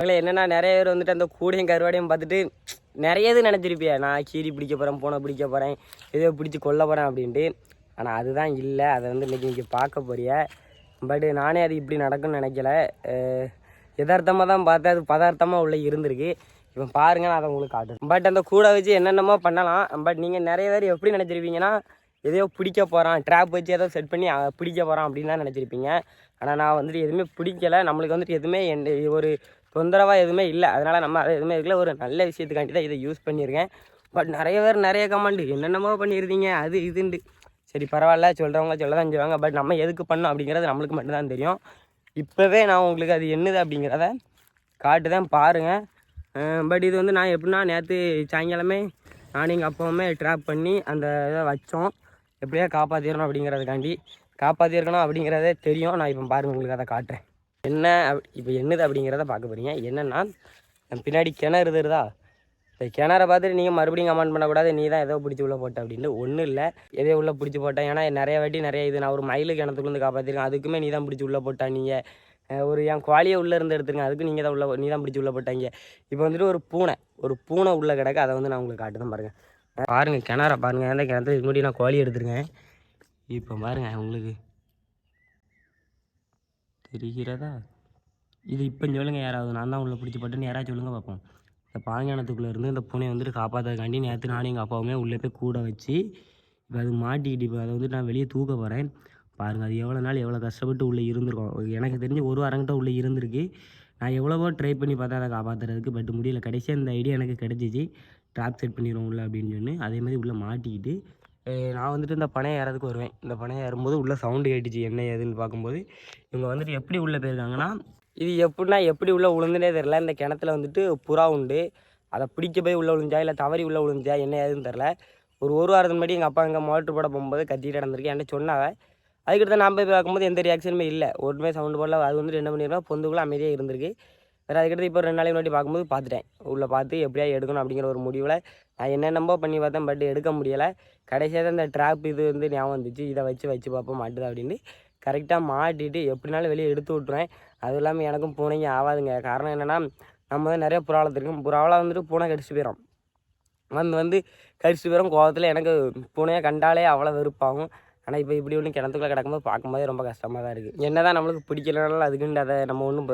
என்னன்னா நிறைய பேர் வந்துட்டு அந்த கூடையும் கருவாடையும் பார்த்துட்டு நிறைய இது நினச்சிருப்பியா நான் கீரி பிடிக்க போகிறேன் பூனை பிடிக்க போகிறேன் ஏதோ பிடிச்சி கொல்ல போகிறேன் அப்படின்ட்டு. ஆனால் அதுதான் இல்லை. அதை வந்து இன்றைக்கி இன்றைக்கி பார்க்க போறிய? பட் நானே அது இப்படி நடக்கும்னு நினைக்கல. யதார்த்தமாக தான் பார்த்தேன். அது பதார்த்தமாக உள்ளே இருந்திருக்கு. இப்போ பாருங்க நான் அதை உங்களுக்கு காட்டுறேன். பட் அந்த கூடை வச்சு என்னென்னமோ பண்ணலாம். பட் நீங்கள் நிறைய பேர் எப்படி நினச்சிருப்பீங்கன்னா எதையோ பிடிக்க போகிறான் ட்ராப் வச்சு ஏதோ செட் பண்ணி பிடிக்க போகிறான் அப்படின்னு தான் நினச்சிருப்பீங்க ஆனால் நான் வந்துட்டு எதுவுமே பிடிக்கலை. நம்மளுக்கு வந்துட்டு எதுவுமே எந்த ஒரு தொந்தரவாக எதுவுமே இல்லை. அதனால் நம்ம அதை எதுவுமே இருக்கல ஒரு நல்ல விஷயத்துக்காண்டி தான் இதை யூஸ் பண்ணியிருக்கேன். பட் நிறைய பேர் நிறைய கமெண்ட் என்னென்னமோ பண்ணியிருந்தீங்க அது இதுண்டு சரி பரவாயில்ல. சொல்கிறவங்க சொல்ல தான் செய்வாங்க பட் நம்ம எதுக்கு பண்ணோம் அப்படிங்கிறது நம்மளுக்கு மட்டும்தான் தெரியும். இப்போவே நான் உங்களுக்கு அது என்னது அப்படிங்கிறத காட்டு தான் பாருங்கள் பட் இது வந்து நான் எப்படின்னா நேற்று சாயங்காலமே நானும் எங்கள் அப்பாவுமே ட்ராப் பண்ணி அந்த இதை வச்சோம். எப்படியா காப்பாற்றிடணும் அப்படிங்கிறதுக்காண்டி. காப்பாற்றிருக்கணும் அப்படிங்கிறதே தெரியும். நான் இப்போ பாருங்கள் உங்களுக்கு அதை காட்டுறேன். என்ன இப்போ என்னது அப்படிங்கிறத பார்க்க போகிறீங்க என்னென்னா பின்னாடி கிணறு தெரியுதா இந்த கிணற பார்த்துட்டு நீங்கள் மறுபடியும் கமெண்ட் பண்ணக்கூடாது. நீ தான் ஏதோ பிடிச்சி உள்ளே போட்ட அப்படின்ட்டு. ஒன்றும் இல்லை. எதோ உள்ளே பிடிச்சி போட்டேன். ஏன்னா நிறைய வாட்டி நிறைய இது நான் ஒரு மயில் கிணத்துக்குள்ளேருந்து காப்பாற்றிருக்கேன் அதுக்குமே நீ தான் பிடிச்சி உள்ளே போட்டா நீங்கள் ஒரு என் குவாலியை உள்ளே இருந்து எடுத்துருங்க. அதுக்கு நீங்கள் தான் உள்ள நீ தான் பிடிச்சி உள்ளே போட்டாங்க. இப்போ வந்துட்டு ஒரு பூனை ஒரு பூனை உள்ளே கிடக்கு. அதை வந்து நான் உங்களுக்கு காட்டுதான் பாருங்கள் பாருங்கள் கிணற பாருங்கள் அந்த கிணத்துல முன்னாடி நான் குவாலி எடுத்துருக்கேன். இப்போ பாருங்கள் உங்களுக்கு தெரிகிறதா? இது இப்போ சொல்லுங்கள் யாராவது. நான் தான் உள்ளே பிடிச்சி பட்டுன்னு யாராச்சும் சொல்லுங்கள் பார்ப்போம் இந்த பாங்கானத்துக்குள்ளே இருந்து இந்த பூனையை வந்துட்டு காப்பாற்றுறதுக்காண்டி நேற்று நானும் எங்கள் அப்பாவுமே உள்ளே போய் கூட வச்சு இப்போ அது மாட்டிக்கிட்டு இப்போ அதை வந்து நான் வெளியே தூக்க போகிறேன் பாருங்கள் அது எவ்வளோ நாள் எவ்வளோ கஷ்டப்பட்டு உள்ளே இருந்திருக்கோம். எனக்கு தெரிஞ்சு ஒரு வாரங்கிட்ட உள்ளே இருந்திருக்கு. நான் எவ்வளவோ ட்ரை பண்ணி பார்த்தா அதை காப்பாற்றுறதுக்கு பட் முடியல. கடைசியாக இந்த ஐடியா எனக்கு கிடச்சிச்சு. ட்ராப் செட் பண்ணிடுவோம் உள்ள அப்படின்னு சொன்னு அதே மாதிரி உள்ளே மாட்டிக்கிட்டு நான் வந்துட்டு இந்த பனை ஏறதுக்கு வருவேன். இந்த பனை ஏறும்போது உள்ளே சவுண்டு கேட்டுச்சு என்ன ஏதுன்னு பார்க்கும்போது. இவங்க வந்துட்டு எப்படி உள்ளே போயிருக்காங்கன்னா இது எப்படின்னா எப்படி உள்ளே விழுந்துனே தெரில இந்த கிணத்துல வந்துட்டு புறா உண்டு. அதை பிடிக்க போய் உள்ளே விழுந்தா இல்லை தவறி உள்ளே விழுந்தா என்ன ஏதுன்னு தெரில ஒரு ஒரு வாரத்துக்கு முன்னாடி எங்கள் அப்பா எங்கள் மோட்டர் போட போகும்போது கத்திட்டு நடந்திருக்கு என்கிட்ட சொன்னாங்க. அதுக்கடுத்து நான் போய் பார்க்கும்போது எந்த ரியாக்ஷனுமே இல்லை. ஒன்றுமே சவுண்டு போடல. அது வந்துட்டு என்ன பண்ணிருக்கோம் பொந்துக்குள்ளே அமைதியாக இருந்திருக்கு. வேறு அதுக்கடுத்து இப்போ ரெண்டு நாளைக்கு முன்னாடி பார்க்கும்போது பார்த்துட்டேன். உள்ளே பார்த்து எப்படியா எடுக்கணும் அப்படிங்கிற ஒரு முடிவில் நான் என்னென்னமோ பண்ணி பார்த்தேன் பட் எடுக்க முடியலை. கடைசியாக தான் இந்த ட்ராப் இது வந்து ஞாபகம் வந்துச்சு. இதை வச்சு வச்சு பார்ப்போம் மாட்டுது அப்படின்னு. கரெக்டாக மாட்டிட்டு எப்படினாலும் வெளியே எடுத்து விட்ருவேன் அதுவும் இல்லாமல் எனக்கும் பூனைங்க ஆகாதுங்க காரணம் என்னென்னா நம்ம வந்து நிறைய புறா இருக்கும் புறாவெலாம் வந்துட்டு பூனை கடிச்சிட்டு போயிடும் வந்து வந்து கடிச்சிட்டு போயிடும் கோவத்தில் எனக்கு பூனையை கண்டாலே அவ்வளோ வெறுப்பாகும். ஆனால் இப்போ இப்படி ஒன்று கிணத்துக்குள்ளே கிடக்கும்போது பார்க்கும்போது ரொம்ப கஷ்டமாக தான் இருக்குது என்ன தான் நம்மளுக்கு பிடிக்கலனாலும் அதுக்குண்டு அதை நம்ம ஒன்றும்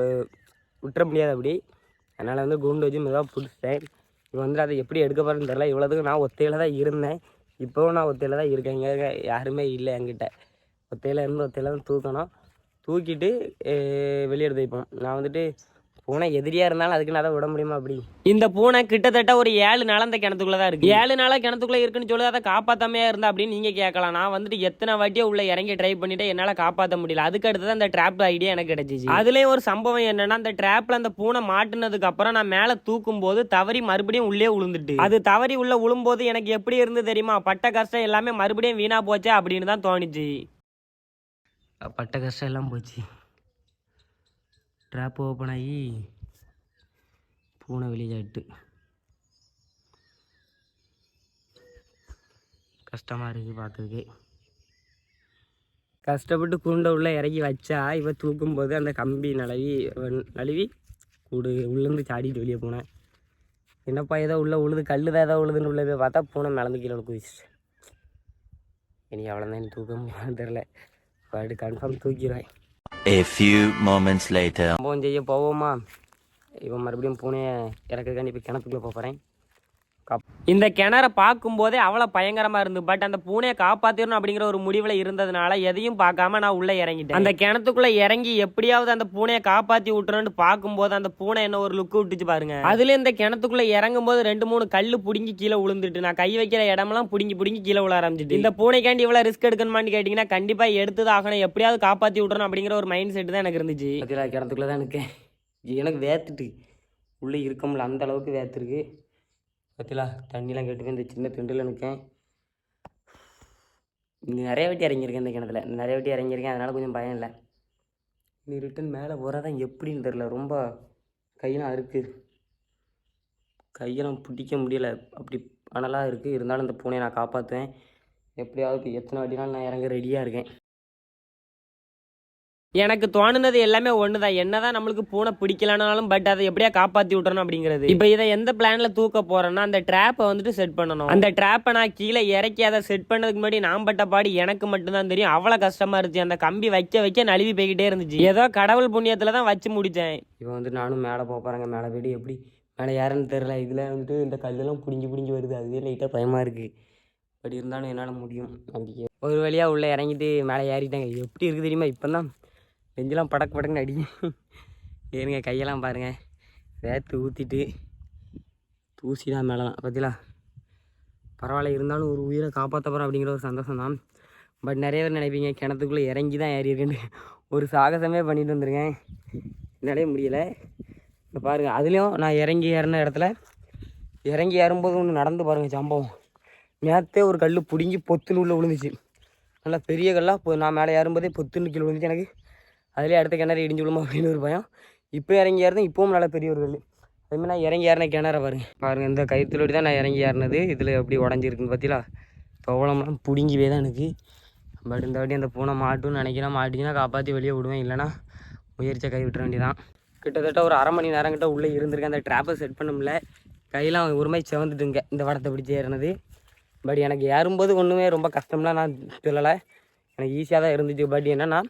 விட்டுற முடியாது அப்படி. அதனால் வந்து குண்டு வச்சு மெதுவாக பிடிச்சிட்டேன். இப்போ வந்துட்டு அதை எப்படி எடுக்க போகிறேன்னு தெரில இவ்வளோதுக்கு நான் ஒத்தையில் தான் இருந்தேன். இப்போவும் நான் ஒத்தையில் தான் இருக்கேன். இங்கே யாருமே இல்லை என்கிட்ட. ஒத்தையில் இருந்து ஒத்தையில் தான் தூக்கணும். தூக்கிட்டு வெளியே எடுத்து வைப்போம். நான் வந்துட்டு பூனை எதிரியாக இருந்தாலும் அதுக்கு நான் அதை விட முடியுமா அப்படி? இந்த பூனை கிட்டத்தட்ட ஒரு ஏழு நாள் அந்த கிணத்துக்குள்ள தான் இருக்கு. ஏழு நாளாக கிணத்துக்குள்ள இருக்குன்னு சொல்லி அதை காப்பாத்தாமையா இருந்தா அப்படின்னு நீங்க கேட்கலாம். நான் வந்துட்டு எத்தனை வாட்டியோ உள்ள இறங்கி ட்ரை பண்ணிட்டு என்னால காப்பாற்ற முடியல. அதுக்கு அடுத்து அந்த ட்ராப் ஐடியா எனக்கு கிடைச்சிச்சு. அதுலயும் ஒரு சம்பவம் என்னன்னா அந்த ட்ராப்ல அந்த பூனை மாட்டுனதுக்கு அப்புறம் நான் மேல தூக்கும் போது தவறி மறுபடியும் உள்ளே உளுந்துட்டு அது தவறி உள்ள உளும்போது எனக்கு எப்படி இருந்து தெரியுமா? பட்ட கஷ்டம் எல்லாமே மறுபடியும் வீணா போச்சே அப்படின்னு தான் தோணுச்சு. பட்ட கஷ்டம் எல்லாம் போச்சு. ட்ராப் ஓப்பன் ஆகி பூனை வெளியாட்டு கஷ்டமாக இருக்குது பார்க்கறதுக்கு கஷ்டப்பட்டு கூண்டை உள்ளே இறக்கி வச்சா இவன் தூக்கும்போது அந்த கம்பி நழுவி நழுவி கூடு உள்ளேருந்து சாடிட்டு வெளியே போனேன் என்னப்பா ஏதோ உள்ளே உழுது கல் தான் ஏதோ உழுதுன்னு உள்ளே போய் பார்த்தா பூனை மிளந்து கீழே குதிச்சு இனி அவ்வளோதான் தூக்க முடியாது தெரில பாட்டு கன்ஃபார்ம் தூக்கிடுவேன் A few moments later. சம்பவம் செய்ய போவோமா இப்போ மறுபடியும் பூனையை இறக்குறதுக்காண்டி இப்போ கிணத்துக்குள்ளே போகிறேன் இந்த கிணற பார்க்கும்போதே அவ்வளோ பயங்கரமாக இருந்து பட் அந்த பூனையை காப்பாற்றிடணும் அப்படிங்கிற ஒரு முடிவில் இருந்ததுனால எதையும் பார்க்காம நான் உள்ளே இறங்கிட்டேன். அந்த கிணத்துக்குள்ளே இறங்கி எப்படியாவது அந்த பூனையை காப்பாற்றி விட்டுறோன்னு பார்க்கும்போது அந்த பூனை என்ன ஒரு லுக்கு விட்டுச்சு பாருங்க. அதுல இந்த கிணத்துக்குள்ளே இறங்கும் போது ரெண்டு மூணு கல் பிடுங்கி கீழே விழுந்துட்டு நான் கை வைக்கிற இடமெல்லாம் பிடுங்கி பிடுங்கி கீழே விழ ஆரம்பிச்சிட்டு. இந்த பூனைக்காண்டி இவ்வளோ ரிஸ்க் எடுக்கணுமான்னு கேட்டிங்கன்னா கண்டிப்பாக எடுத்து ஆகணும். எப்படியாவது காப்பாற்றி விட்றணும் அப்படிங்கிற ஒரு மைண்ட் செட் தான் எனக்கு இருந்துச்சு. கிணத்துக்குள்ள கிணத்துக்குள்ளே தான் எனக்கு எனக்கு வேத்துட்டு உள்ளே இருக்க முடியல. அந்த அளவுக்கு வேத்துருக்கு பத்திலா தண்ணிலாம் கேட்டு இந்த சின்ன திண்டில் நிற்கேன் நிறைய வாட்டி இறங்கியிருக்கேன் இந்த கிணத்துல. நிறைய வாட்டி இறங்கியிருக்கேன் அதனால் கொஞ்சம் பயம் இல்லை. நீ ரிட்டன் மேலே போகிறதான் எப்படின்னு தெரில ரொம்ப கையெல்லாம் இருக்குது கையெல்லாம் பிடிக்க முடியலை. அப்படி அனலாக இருக்குது இருந்தாலும் இந்த பூனையை நான் காப்பாற்றுவேன் எப்படியாவது எத்தனை வாட்டினாலும் நான் இறங்க ரெடியாக இருக்கேன். எனக்கு தோணுனது எல்லாமே ஒன்று தான் என்னதான் நம்மளுக்கு பூனை பிடிக்கலனாலும் பட் அதை எப்படியா காப்பாத்தி விட்டுறணும் அப்படிங்கிறது. இப்போ இதை எந்த பிளான்ல தூக்க போறேன்னா அந்த ட்ராப்பை வந்துட்டு செட் பண்ணணும். அந்த ட்ராப்பை நான் கீழே இறக்கி அதை செட் பண்ணதுக்கு முன்னாடி நான் பட்ட பாடி எனக்கு மட்டும்தான் தெரியும். அவ்வளோ கஷ்டமா இருந்துச்சு. அந்த கம்பி வைக்க வைக்க நழுவி போய்கிட்டே இருந்துச்சு. ஏதோ கடவுள் புண்ணியத்துல தான் வச்சு முடிச்சேன் இப்போ வந்து நானும் மேலே போக போறேங்க. மேலே போயிட்டு எப்படி மேலே யாருன்னு தெரில இதில் வந்துட்டு இந்த கல்லெல்லாம் பிடிங்கி பிடிங்கி வருது. அதுவே லைட்டாக பயமாக இருக்குது பட் இருந்தாலும் என்னால் முடியும். நம்பிக்கை ஒரு வழியாக உள்ளே இறங்கிட்டு மேலே ஏறிட்டாங்க. எப்படி இருக்குது தெரியுமா? இப்போ தான் நெஞ்செல்லாம் படக்கு படக்குன்னு அடி ஏறுங்க கையெல்லாம் பாருங்கள் வேர்த்து ஊற்றிட்டு தூசி தான் மேலே தான் பார்த்தீங்களா பரவாயில்ல இருந்தாலும் ஒரு உயிரை காப்பாற்ற போகிறோம் அப்படிங்கிற ஒரு சந்தோஷம் தான். பட் நிறைய பேர் நினைப்பீங்க கிணத்துக்குள்ளே இறங்கி தான் ஏறி இருக்குன்னு ஒரு சாகசமே பண்ணிட்டு வந்திருக்கேன். என்னாலே முடியலை. இப்போ பாருங்கள் அதுலேயும் நான் இறங்கி ஏறின இடத்துல இறங்கி ஏறும்போது ஒன்று நடந்து பாருங்கள் சம்பவம். நேற்றே ஒரு கல் பிடுங்கி பொத்துன்னு உள்ளே விழுந்துச்சு. நல்லா பெரிய கல்லாக இப்போ நான் மேலே ஏறும்போதே பொத்துன்னு கீழே விழுந்துச்சு. எனக்கு அதுலேயே அடுத்த கிணறு இடிஞ்சு விழுமா அப்படின்னு ஒரு பயம். இப்போ இறங்கி ஏறதும் இப்பவும் நல்லா பெரிய ஒரு கல். அதுமாதிரி நான் இறங்கி ஏறின கிணற பாருங்க. பாருங்கள் இந்த கயிற்றுலோடி தான் நான் இறங்கி ஏறினது. இதில் எப்படி உடஞ்சிருக்குன்னு பார்த்தீங்களா தோளம்லாம் பிடுங்கிவே தான் எனக்கு. பட் இந்த வாட்டி அந்த பூனை மாட்டுன்னு நினைக்கிறேன். மாட்டிங்கன்னா காப்பாற்றி வெளியே விடுவேன். இல்லைன்னா முயற்சியை கை விட்டுற வேண்டியதான் கிட்டத்தட்ட ஒரு அரை மணி நேரம் கிட்ட உள்ளே இருந்திருக்கேன். அந்த ட்ராப்பை செட் பண்ண முடியல. கையெல்லாம் ஒரு மாதிரி செவந்துட்டுங்க இந்த வடத்தை பிடிச்சி ஏறினது. பட் எனக்கு ஏறும்போது ஒன்றுமே ரொம்ப கஷ்டம்லாம் நான் சொல்லலை. எனக்கு ஈஸியாக தான் இருந்துச்சு. பட் என்னென்னா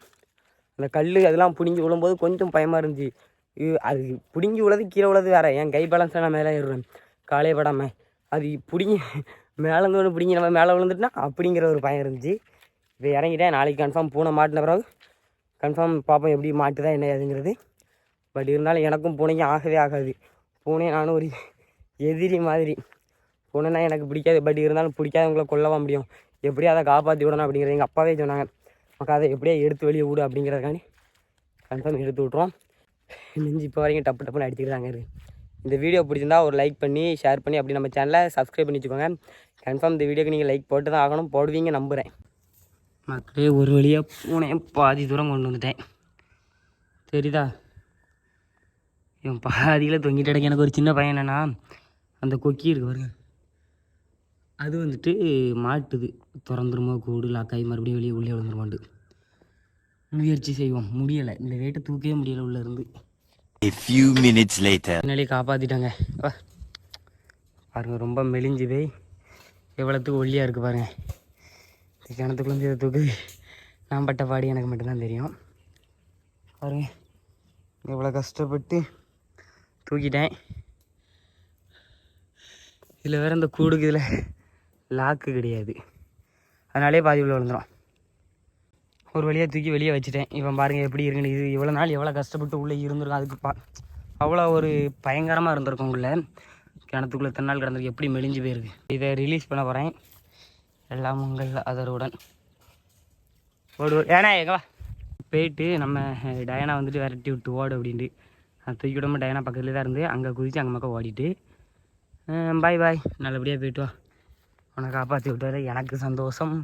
அந்த கல் அதெல்லாம் பிடுங்கி விழும்போது கொஞ்சம் பயமாக இருந்துச்சு. அது பிடுங்கி உள்ளது கீழே உள்ளது வேறு. என் கை பேலன்ஸில் நான் மேலே ஏறுவேன் காலே படாமல் அது பிடிங்கி மேலேருந்து ஒன்று பிடிங்கி நம்ம மேலே விழுந்துட்டுனா அப்படிங்கிற ஒரு பயம் இருந்துச்சு. இப்போ இறங்கிட்டேன். நாளைக்கு கன்ஃபார்ம் பூனை மாட்டின பிறகு கன்ஃபார்ம் பார்ப்போம் எப்படி மாட்டுதான் என்ன ஏதுங்கிறது. பட் இருந்தாலும் எனக்கும் பூனைக்கும் ஆகவே ஆகாது. பூனை நானும் ஒரு எதிரி மாதிரி. பூனைனா எனக்கு பிடிக்காது. பட் இருந்தாலும் பிடிக்காதவங்கள கொல்லவா முடியும். எப்படி அதை காப்பாற்றி விடணும் அப்படிங்கிறது எங்கள் அப்பாவே சொன்னாங்க. நமக்கு அதை எடுத்து வெளியே விடு அப்படிங்கிறதுக்காண்டி கன்ஃபார்ம் எடுத்து விட்ருவோம் நெஞ்சு இப்போ வரைக்கும் டப்பு டப்புன்னு அடிச்சுக்கிட்டு தாங்க இந்த வீடியோ பிடிச்சிருந்தா ஒரு லைக் பண்ணி ஷேர் பண்ணி அப்படி நம்ம சேனலை சப்ஸ்கிரைப் பண்ணி வச்சுக்கோங்க. கன்ஃபார்ம் இந்த வீடியோக்கு நீங்கள் லைக் போட்டு தான் ஆகணும் போடுவீங்க நம்புகிறேன் மக்களே ஒரு வழியாக பூனையை பாதி தூரம் கொண்டு வந்துட்டேன். தெரியுதா? இவன் பாதியில் தொங்கிட்டு எனக்கு ஒரு சின்ன பையன் என்னன்னா அந்த கொக்கி இருக்கு பாருங்க. அது வந்துட்டு மாட்டுது. திறந்துருமோ கூடு லாக்காகி மறுபடியும் வெளியே உள்ளே விழுந்துருமாண்டு முயற்சி செய்வோம். முடியலை. இந்த வெயிட்டை தூக்கவே முடியலை உள்ளே இருந்து. A few minutes later. பின்னாலே காப்பாற்றிட்டாங்க வா. பாருங்க ரொம்ப மெலிஞ்சு போய் எவ்வளோத்துக்கு ஒல்லியாக இருக்குது பாருங்க. இந்த கிணத்துக்குள்ளேருந்து இதை தூக்கு நான் பட்ட பாடி எனக்கு மட்டும்தான் தெரியும். பாருங்க. எவ்வளோ கஷ்டப்பட்டு தூக்கிட்டேன். இதில் வேறு இந்த கூடுக்கு இதில் லாக்கு கிடையாது. அதனாலே பாதி உள்ள விழுந்துடும் ஒரு வழியாக தூக்கி வெளியே வச்சுட்டேன். இவன் பாருங்கள் எப்படி இருக்குன்னு. இது இவ்வளோ நாள் எவ்வளோ கஷ்டப்பட்டு உள்ளே இருந்திருக்கும். அதுக்கு பா அவ்வளோ ஒரு பயங்கரமாக இருந்திருக்கும் உள்ள. கிணத்துக்குள்ளே தென்னால் கிடந்திருக்கு. எப்படி மெலிஞ்சு போயிருக்கு. இதை ரிலீஸ் பண்ண போகிறேன் எல்லாம் உங்கள் அதருடன் ஓடு ஏன்னா எங்க போயிட்டு நம்ம டயனா வந்துட்டு விரட்டி விட்டு ஓடு அப்படின்ட்டு. நான் தூக்கி விடாமல் டயனா பக்கத்துலேயே தான் இருந்து அங்கே குதித்து அங்கே பக்கம் ஓடிட்டு பாய் பாய் நல்லபடியாக போயிட்டு வா. உன்னை காப்பாற்றி விட்டாரு எனக்கு சந்தோஷம்.